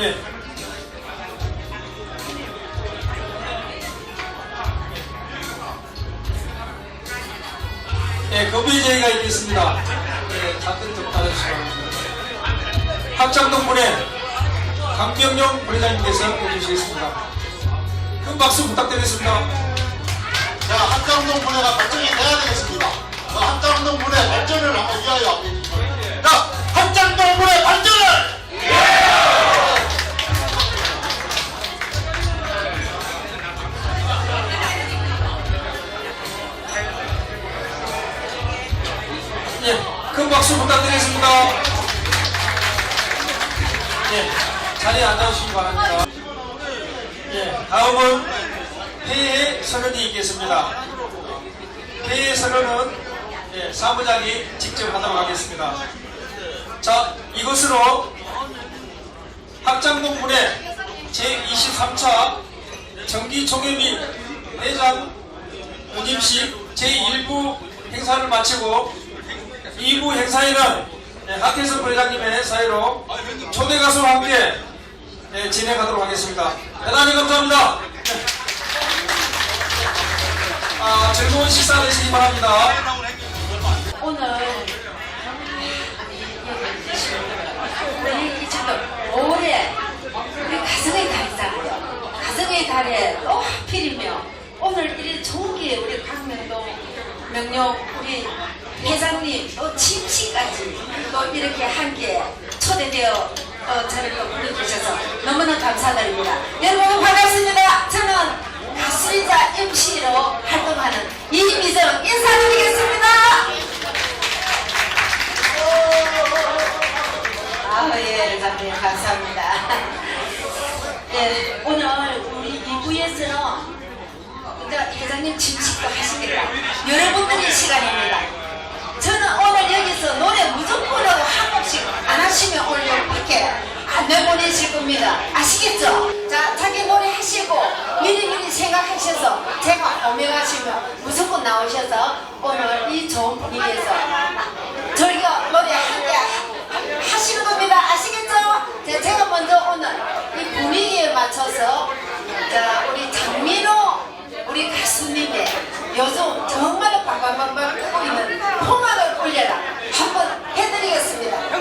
예. 예, 거부의 제의가 있겠습니다. 예, 잔뜩 좀 따라주시기 바랍니다. 합창동문회 강병용 부회장님께서 해주시겠습니다. 큰 박수 부탁드리겠습니다. 자, 한장동 분해가 발전이 돼야 되겠습니다. 그 한장동 분해 발전을 위하여 박수 부탁드리겠습니다. 예, 자리에 앉아주시기 바랍니다. 예, 다음은 폐해 선언이 있겠습니다. 폐해 선언은 예, 사무장이 직접 하도록 하겠습니다. 자, 이것으로 분회 제23차 정기총회 및 회장 운임식 제1부 행사를 마치고 2부 행사에는 예, 학혜선 부회장님의 사회로 초대 가수와 함께 예, 진행하도록 하겠습니다. 대단히 감사합니다. 예. 아, 즐거운 식사 되시기 바랍니다. 오늘 우리 이 지금 올해 우리 가정의 달이잖아요. 가정의 달에 또 하필이며 오늘 이리 좋은 게 우리 강명동 명령 우리 회장님 또 침씨까지 또 이렇게 함께 초대되어 어, 저를 또 불러주셔서 너무나 감사드립니다. 여러분 반갑습니다. 저는 가수이자 MC로 활동하는 이미정 인사드리겠습니다. 아, 예, 회장님, 감사합니다. 예, 오늘 우리 2부에서는 이제 회장님 침식도 하시겠다. 여러분들의 시간입니다. 저는 오늘 여기서 노래 무조건으로 한 곡씩 안 하시면 오늘 밖에 안 내보내실 겁니다. 아시겠죠? 자, 자기 노래 하시고 미리미리 생각하셔서 제가 오명하시면 무조건 나오셔서 오늘 이 좋은 분위기에서 저희가 노래 하- 하시는 겁니다. 아시겠죠? 자, 제가 먼저 오늘 이 분위기에 맞춰서 자, 우리 장민호 우리 가수님의 요즘 정말 빵빵빵빵 뜨고 있는 포만을 올려라 한번 해드리겠습니다.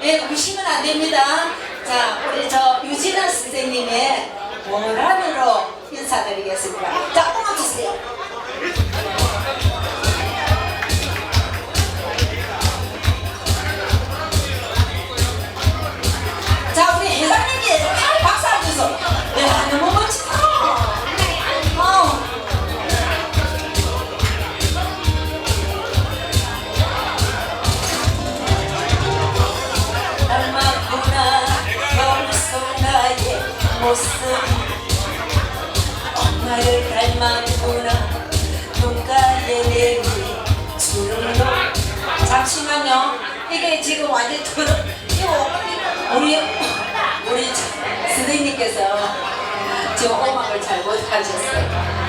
네, 예, 보시면 안 됩니다. 자, 우리 저 유진아 선생님의 월화으로 인사드리겠습니다. 자, 꼬마 주세요. 모습. 엄마를 닮았구나. 눈가에 내리 주름도 잠시만요. 이게 지금 완전 도로 우리 우리 선생님께서 지금 오막을 잘 못하셨어요.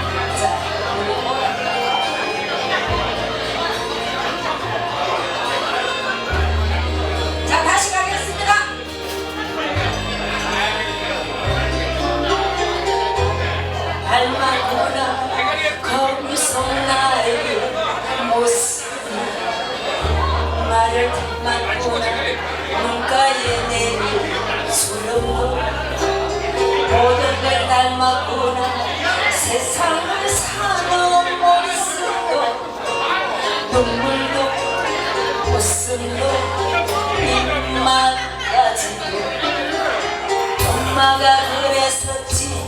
엄마가 그랬었지.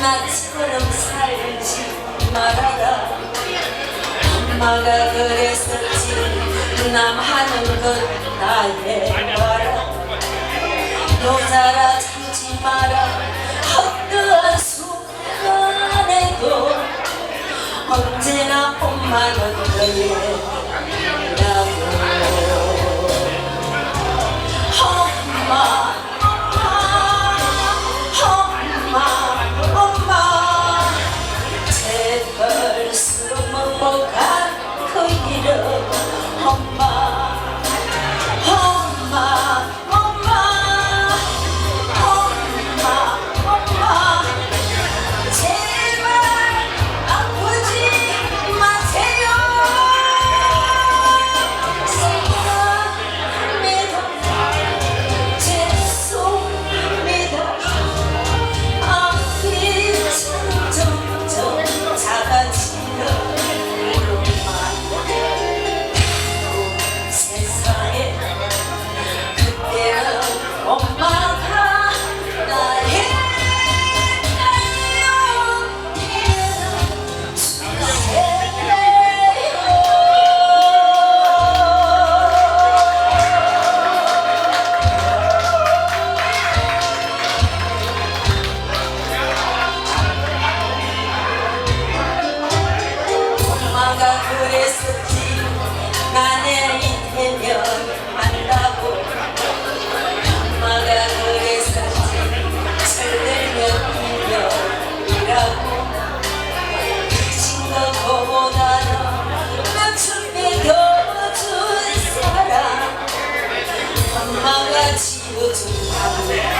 나처럼 살지 말아라. 엄마가 그랬었지. 남 하는 것 나의 바라 노자라 참지 마라. 어떠한 순간에도 언제나 엄마는 너의 라고 엄마 Vamos ver!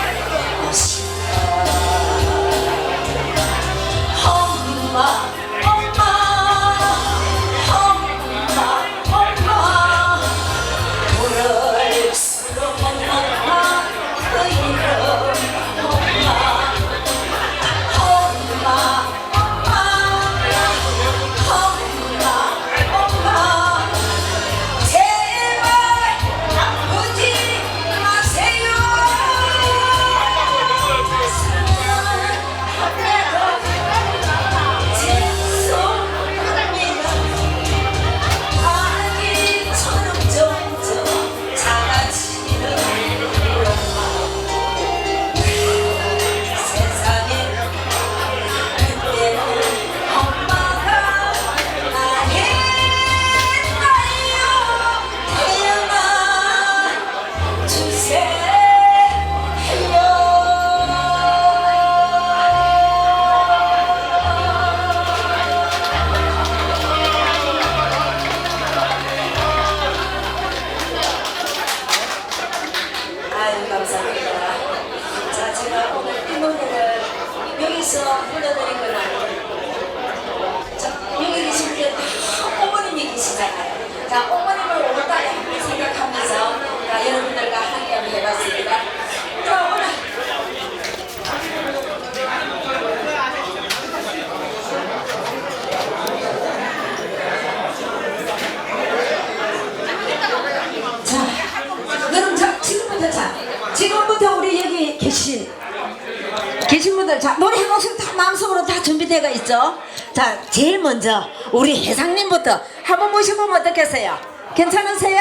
계신 분들 자 노래 한 곡씩 다 마음속으로 다 준비되어 있죠. 자 제일 먼저 우리 회장님부터 한번 모셔보면 어떻겠어요? 괜찮으세요?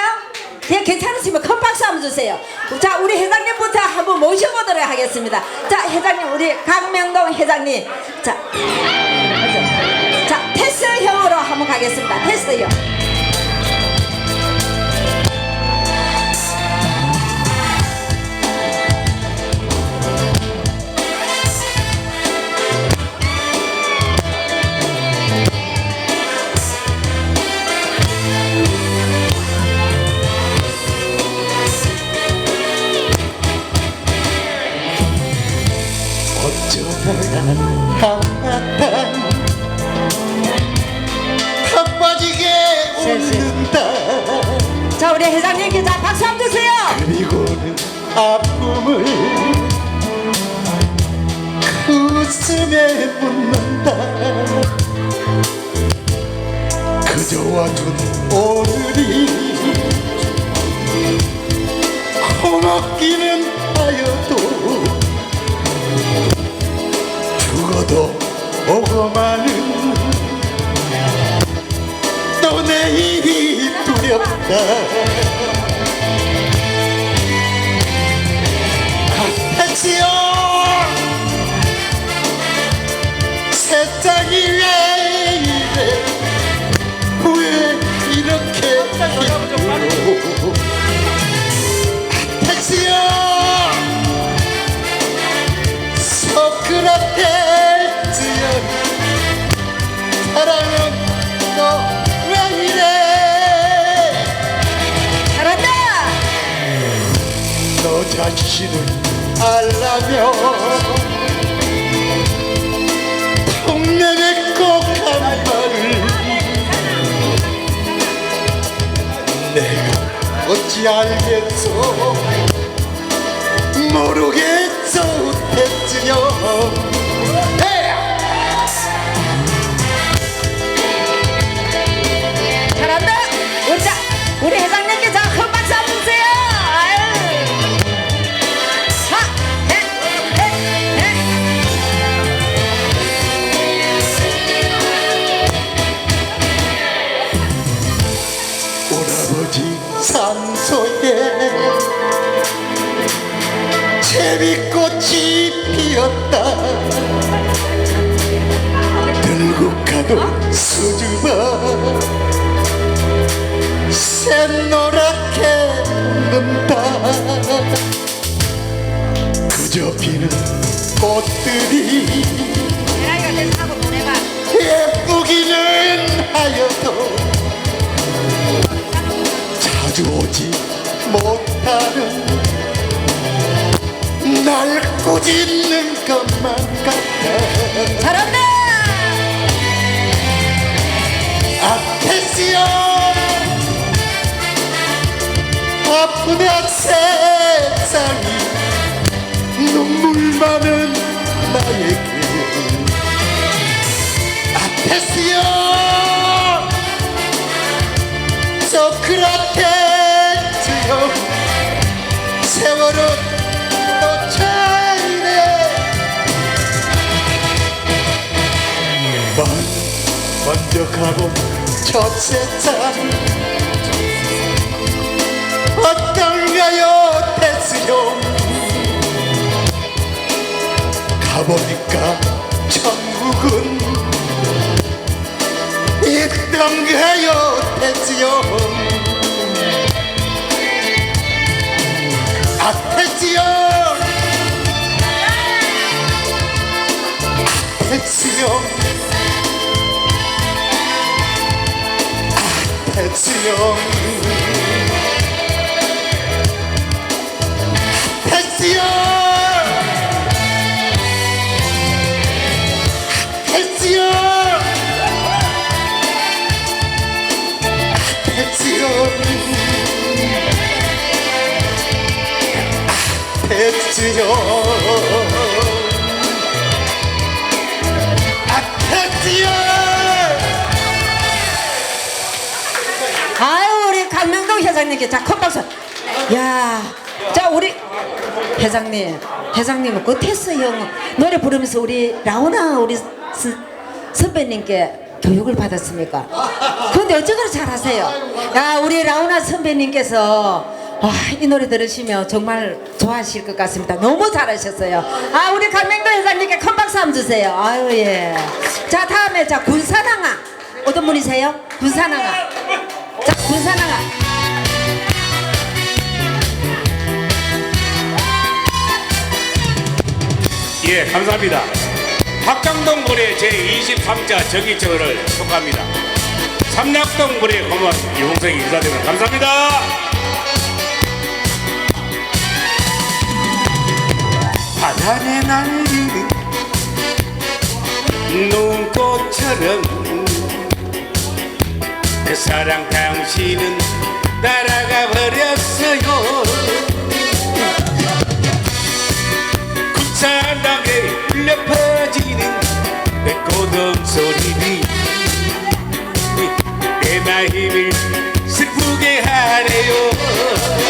예, 괜찮으시면 큰 박수 한번 주세요. 자, 우리 회장님부터 한번 모셔보도록 하겠습니다. 자, 회장님, 우리 강명동 회장님. 자. 자, 테스형으로 한번 가겠습니다. 테스형. 그저 와 준 오늘이 고맙기는 하여도 죽어도 오고 마는 또 내일이 두렵다 너 자신을 알라며 동네에 꼭한 말을 내가 어찌 알겠어 모르겠어 했지요 제비꽃이 피었다 들고 가도 수줍어 샛노랗게 는다 그저 피는 꽃들이. 예쁘기는 하여도 자주 오지 못하는 날 꾸짖는 것만 같아. 잘한다. 아테시오 아프다 세상이 눈물 많은 나에게. 아테시오 먼저 가본 첫 세상 어떤가요 테스요? 가보니까 천국은 있던가요 테스요? 아 테스요? 테스요 택시요 택시요 택시요 택시요 아 택시요 회장님께 자 큰 박수. 야, 자 우리 회장님 회장님은 끝했어 형 노래 부르면서 우리 라오나 우리 스- 선배님께 교육을 받았습니까? 근데 어쩌고 잘하세요? 야 우리 라오나 선배님께서 와, 이 노래 들으시면 정말 좋아하실 것 같습니다. 너무 잘하셨어요. 아 우리 강명도 회장님께 큰 박수 한번 주세요. 아유 예. 자 다음에 자 군산항아 어떤 분이세요? 군산항아. 자 군산항아. 예, 감사합니다. 박장동 고래 제23자 정기청을 속합니다. 삼락동 고래 고문 유홍석이 인사드립니다. 감사합니다. 바다에 날리는 눈꽃처럼 그 사랑 당신은 날아가 버렸어요. 내 고독 소리니. 내 나이를 슬프게 하래요.